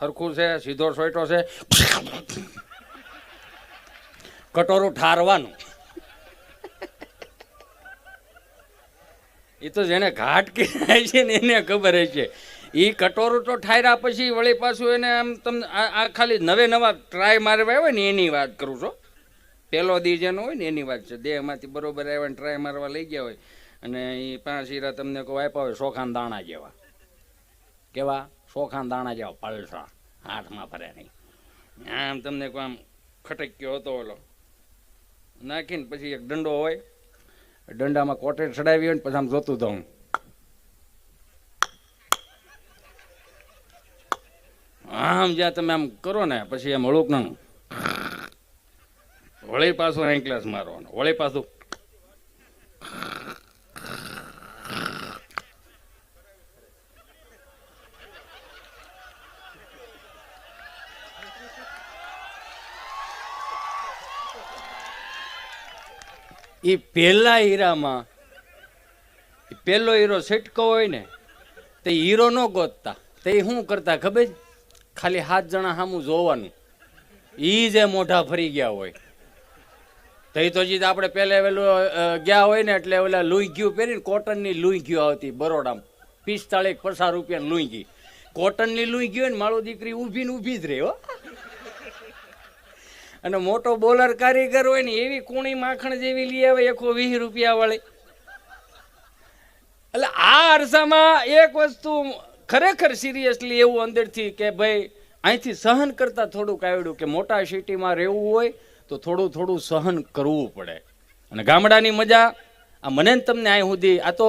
હરખું છે, સીધો સોયટો છે. કટોરું ઠારવાનું. એ તો જેને ઘાટ કહેવાય છે ને એને ખબર છે. એ કટોરું તો ઠાર્યા પછી વળી પાછું એને આમ તમને આ ખાલી નવે નવા ટ્રાય મારવા હોય ને એની વાત કરું છું. પહેલો દી જેનો હોય ને એની વાત છે. દેહમાંથી બરોબર આવ્યા ટ્રાય મારવા લઈ ગયા હોય. અને એ પાંચ હીરા તમને કોઈ આપ્યા હોય શોખાન દાણા જેવા. કેવા? શોખાન દાણા જેવા પલસા. હાથમાં ફરે નહીં. આમ તમને કોઈ આમ ખટક્યો હતો ઓલો. નાખીને પછી એક દંડો હોય. દંડામાં કોટેજ ચડાવી હોય ને પછી આમ જોતું તો આમ જ્યાં તમે આમ કરો ને, પછી એમ હળુક ના વળી પાછું એન્કલેસ મારવાનું. વળી પાછું એ પહેલા હીરામાં પહેલો હીરો છટકો હોય ને, તે હીરો ન ગોતતા. તે શું કરતા ખબર ખાલી સાત જણા સામું જોવાનું. એ જે મોઢા ફરી ગયા હોય. તઈ તો જીત આપણે પહેલે પેલું ગયા હોય ને એટલે ઓલા લુંઘ્યું પહેરીને કોટનની લુંઘ્યું આવતી બરોડામાં. પિસ્તાળીસ પચાસ રૂપિયા ગઈ કોટનની લુંઘી હોય ને, મારો દીકરી ઊભી ને ઊભી જ રહે, હો. અને મોટો બોલર કારીગર હોય ને એવી કુણી માખણ જેવી લઈ આવે એકો વીસ રૂપિયા વાળી. એટલે આ અરસામાં એક વસ્તુ ખરેખર સિરિયસલી એવું અંદરથી કે ભાઈ, અહીંથી સહન કરતા થોડુંક આવડ્યું કે મોટા સિટીમાં રહેવું હોય તો થોડું થોડું સહન કરવું પડે. અને ગામડાની મજા, આ મને તમને અહીં સુધી, આ તો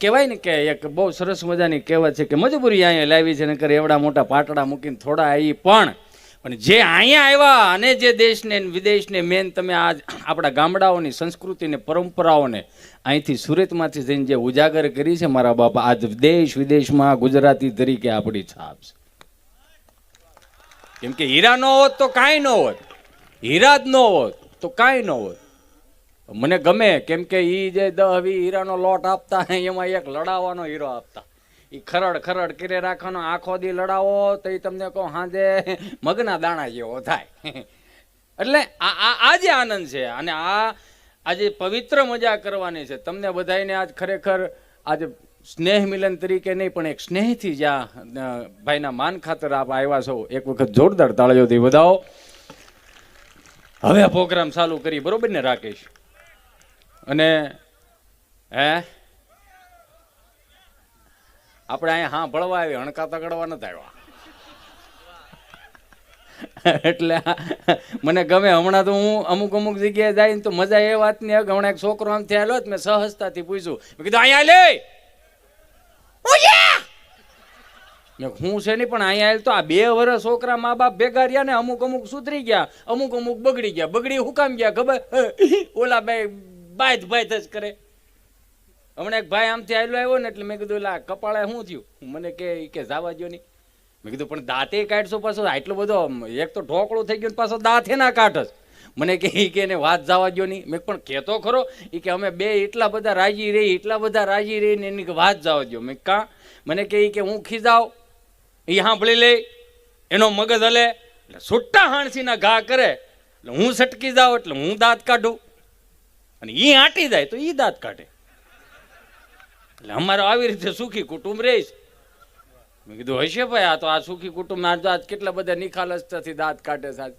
કહેવાય ને કે એક બહુ સરસ મજાની કહેવત છે કે મજબૂરી અહીંયા લાવી છે, નકર એવડા મોટા પાટડા મૂકીને થોડા આવી પણ પણ જે અહીંયા આવ્યા અને જે દેશને વિદેશને, મેન તમે આજ આપણા ગામડાઓની સંસ્કૃતિને પરંપરાઓને અહીંથી સુરતમાંથી જઈને જે ઉજાગર કરી છે મારા બાપા, આજ દેશ વિદેશમાં ગુજરાતી તરીકે આપણી છાપ છે. કેમ કે હીરા ન હોત તો કાંઈ ન હોત. હીરા જ ન હોત તો કાંઈ ન હોત. મને ગમે કેમ કે એ જે દ હવે હીરાનો લોટ આપતા, એમાં એક લડાવવાનો હીરો આપતા. એ ખરડ ખરડ કરે રાખવાનો, આખો દી લડાવો, તો એ તમને કહો, હાજે મગના દાણા જેવો થાય. એટલે આ આ જે આનંદ છે, અને આ આજે પવિત્ર મજા કરવાની છે, તમને બધાને આજ ખરેખર આજે સ્નેહ મિલન તરીકે નહીં, પણ એક સ્નેહથી જ્યાં ભાઈના માન ખાતર આપ આવ્યા છો. એક વખત જોરદાર તાળીઓથી વધાવો. હવે આ પ્રોગ્રામ ચાલુ કરી, બરોબર ને, રાકેશ? અને, હે? આપણે અહીંયા હા ભળવા આવી હણકા તગડવા નથી આવ્યા. એટલે મને ગમે, હમણાં તો હું અમુક અમુક જગ્યાએ જાય તો મજા એ વાતની આવે કે હમણાં એક છોકરો આમ થયેલો જ મેં સહજતાથી પૂછ્યું. મેં કીધું, અહીંયા લે! મેં હું છે નહીં, પણ અહીંયા તો આ બે વર્ષ છોકરા મા બાપ ભેગા રહ્યા ને અમુક અમુક સુધરી ગયા, અમુક અમુક બગડી ગયા. બગડી હુકામ ગયા ખબર? ઓલા ભાઈ બાય બાય જ કરે. હમણાં એક ભાઈ આમથી આવેલો આવ્યો ને એટલે મેં કીધું, લા, કપાળે શું થયું? મને કે કે જાવા દ્યો નહીં. મેં કીધું, પણ દાંતે કાઢશો પાછો? આટલો બધો એક તો ઢોકળો થઈ ગયું ને પાછો દાંતે ના કાઢસ મને કે એ કે એને વાત જવા દ્યો નહીં. મેં પણ કહેતો ખરો એ કે અમે બે એટલા બધા રાજી રહી, એટલા બધા રાજી રહીને એની કે વાત જવા દ્યો. મેં કાં? મને કે એ કે હું ખીજાવ એ સાંભળી લે, એનો મગજ હલે. એટલે સુટ્ટા હાણસીના ઘા કરે, એટલે હું સટકી જાઉં, એટલે હું દાંત કાઢું. અને એ આંટી જાય તો એ દાંત કાઢે. એટલે અમારો આવી રીતે સુખી કુટુંબ રહીશ મેં કીધું, હશે ભાઈ આ તો આ સુખી કુટુંબ આજ કેટલા બધા નિખાલસતાથી દાંત કાઢે આજ.